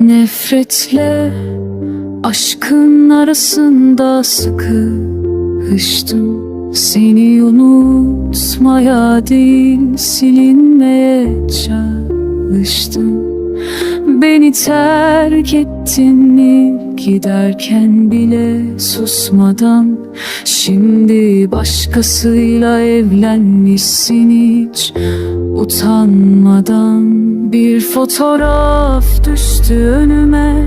Nefretle aşkın arasında sıkıştım. Seni unutmaya değil silinmeye çalıştım Beni terk ettin mi giderken bile susmadan. Şimdi başkasıyla evlenmişsin hiç utanmadan. Bir fotoğraf düştü önüme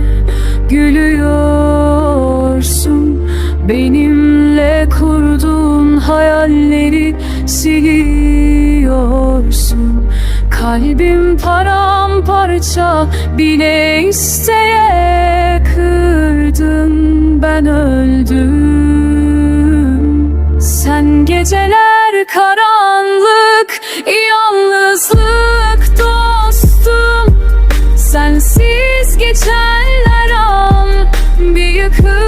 gülüyorsun. Benimle kurduğun hayalleri siliyorsun Kalbim paramparça bile isteye kırdın ben öldüm. Sen geceler karanlık yalnızlık dostum. Sensiz geçenler an bir yıkılıyordum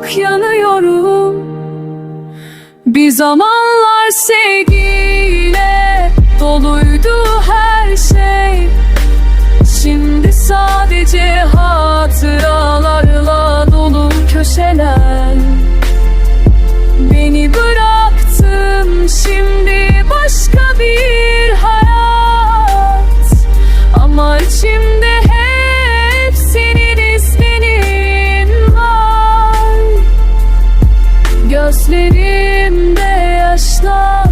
çok yanıyorum. Bir zamanlar sevgiyle doluydu her şey. Şimdi sadece hatıralarla Gözlerimde yaşlar,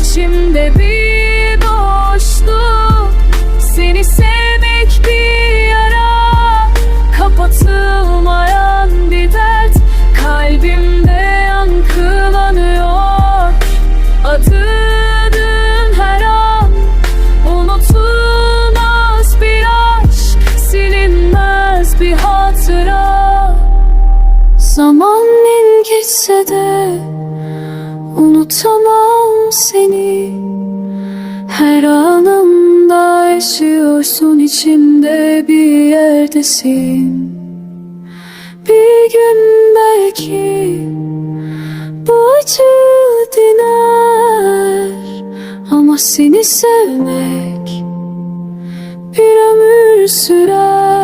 içimde bir boşluk. Seni sevmek bir yara, kapatılmayan bir dert. Kalbimde yankılanıyor. Adın her an Unutulmaz bir aşk, silinmez bir hatıra. Zaman geçse de unutamam seni. Her anımda yaşıyorsun içimde bir yerdesin. Bir gün belki bu acı diner Ama seni sevmek bir ömür sürer